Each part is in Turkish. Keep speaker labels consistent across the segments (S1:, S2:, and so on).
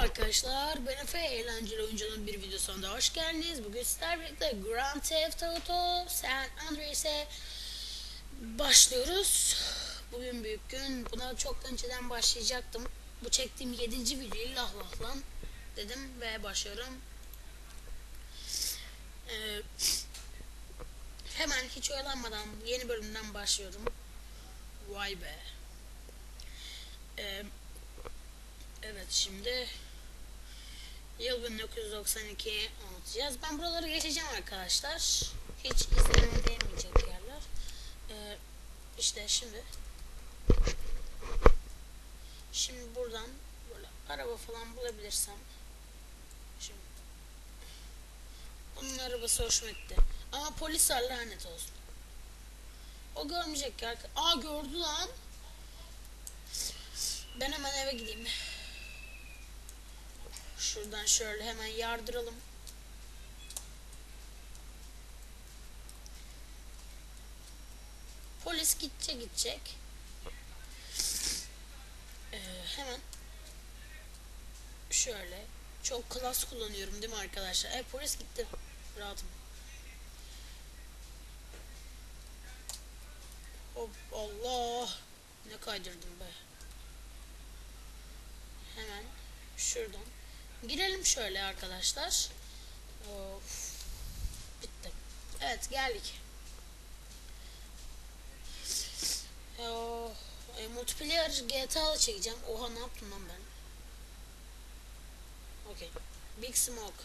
S1: arkadaşlar, ben Efe Eğlenceli Oyuncunun bir videosuna hoş geldiniz. Bugün sizlerle birlikte Grand Theft Auto San Andreas'e başlıyoruz. Bugün büyük gün. Buna çok önceden başlayacaktım. Bu çektiğim 7. videoyu lah lah lan dedim ve başlıyorum. Ee, hemen hiç oyalanmadan yeni bölümden başlıyorum. Vay be. Ee, Evet şimdi yıl 1992 anlatacağız. Ben buraları geçeceğim arkadaşlar. Hiç izlemeye değmeyecek yerler. Ee, işte şimdi şimdi buradan böyle araba falan bulabilirsem şimdi onun arabası hoşuma gitti. Ama polis var lanet olsun. O görmeyecek ya. Aa gördü lan. Ben hemen eve gideyim. Şuradan şöyle hemen yardıralım. Polis gidecek gidecek. Ee, hemen şöyle çok klas kullanıyorum değil mi arkadaşlar? E polis gitti. Rahatım. Hop Allah. Ne kaydırdım be. Hemen şuradan Girelim şöyle arkadaşlar. Of. Bitti. Evet geldik. Oh, e, multiplayer GTA'da çekeceğim. Oha ne yaptım lan ben? Okey. Big Smoke.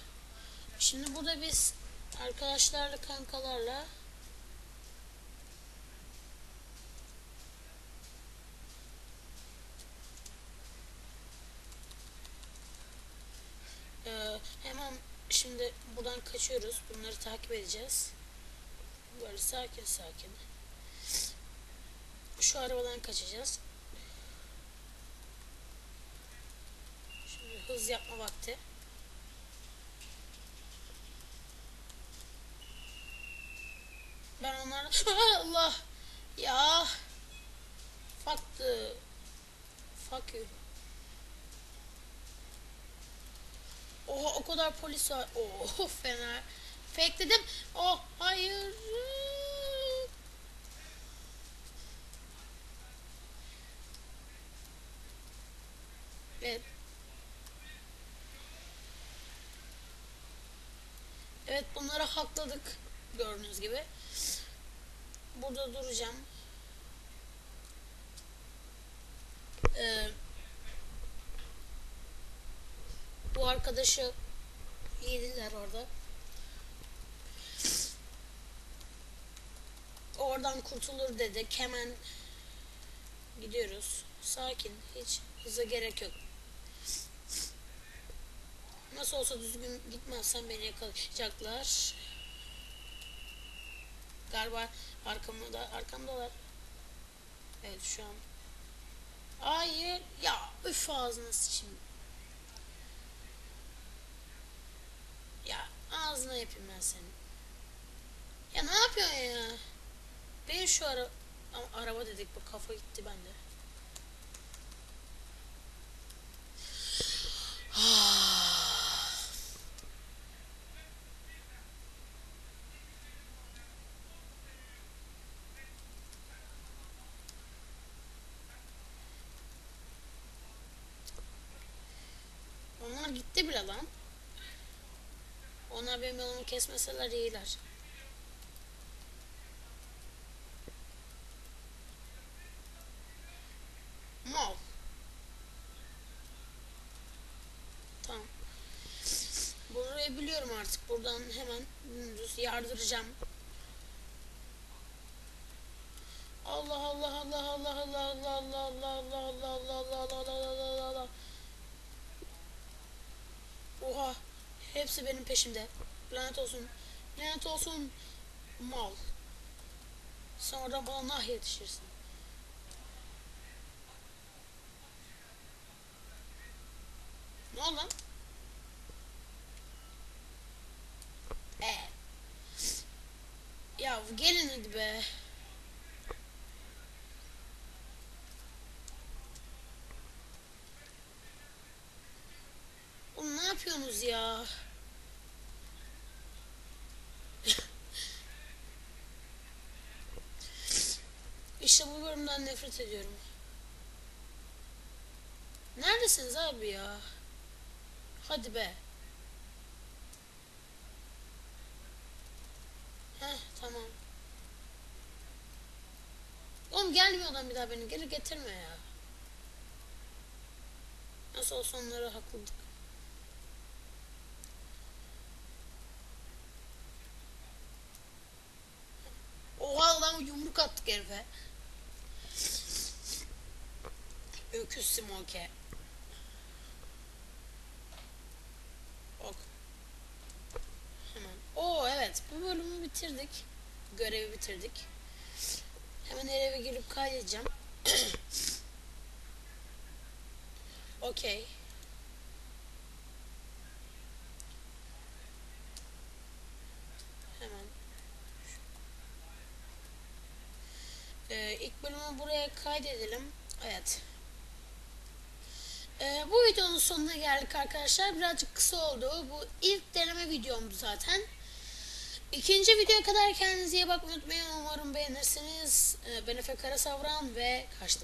S1: Şimdi burada biz arkadaşlarla kankalarla Ee, hemen buradan kaçıyoruz. Bunları takip edeceğiz. Böyle sakin sakin. Şu arabadan kaçacağız. Şimdi hız yapma vakti. Ben onlara Allah ya fuck the fuck you Oha o kadar polis var. Oh fena. Fake dedim. Oh hayır. Evet. Evet bunları hakladık. Gördüğünüz gibi. Burada duracağım. Eee bu arkadaşı yediler orada. Oradan kurtulur dedik. Hemen gidiyoruz. Sakin. Hiç hıza gerek yok. Nasıl olsa düzgün gitmezsen beni yakalayacaklar. Galiba arkamda arkamdalar. Evet şu an. Hayır. Ya üf ağzına sıçayım. Ya ağzına yapayım ben senin. Ya ne yapıyorsun ya? Ben şu ara Ama araba dedik bu kafa gitti bende. Onlar gitti bile lan. Onlar benim yolumu kesmeseler iyiler. Mal. Tamam. Burayı biliyorum artık. Buradan hemen dümdüz yardıracağım. Allah Allah Allah Allah Allah Allah Allah Allah Allah Allah Allah Allah Allah Allah Allah Oha Hepsi benim peşimde. Lanet olsun. Lanet olsun. Mal. Sen oradan bana nah yetişirsin. Ne oldu lan? Ee. Ya gelin hadi be. Yapıyorsunuz ya? işte bu bölümden nefret ediyorum. Neredesiniz abi ya? Hadi be. Heh tamam. Oğlum gelmiyor adam bir daha beni geri getirme ya. Nasıl olsa onlara haklıydık. Oha lan yumruk attık herife. Öküz smoke. Ok. Hemen. Oo evet bu bölümü bitirdik. Görevi bitirdik. Hemen eve girip kaydedeceğim. Okey. Hemen. Ee, ilk kaydedelim. Evet. Ee, bu videonun sonuna geldik arkadaşlar. Birazcık kısa oldu. Bu ilk deneme videomdu zaten. İkinci videoya kadar kendinize iyi bakmayı unutmayın. Umarım beğenirsiniz. Ee, ben Efe Karasavran ve kaçtım.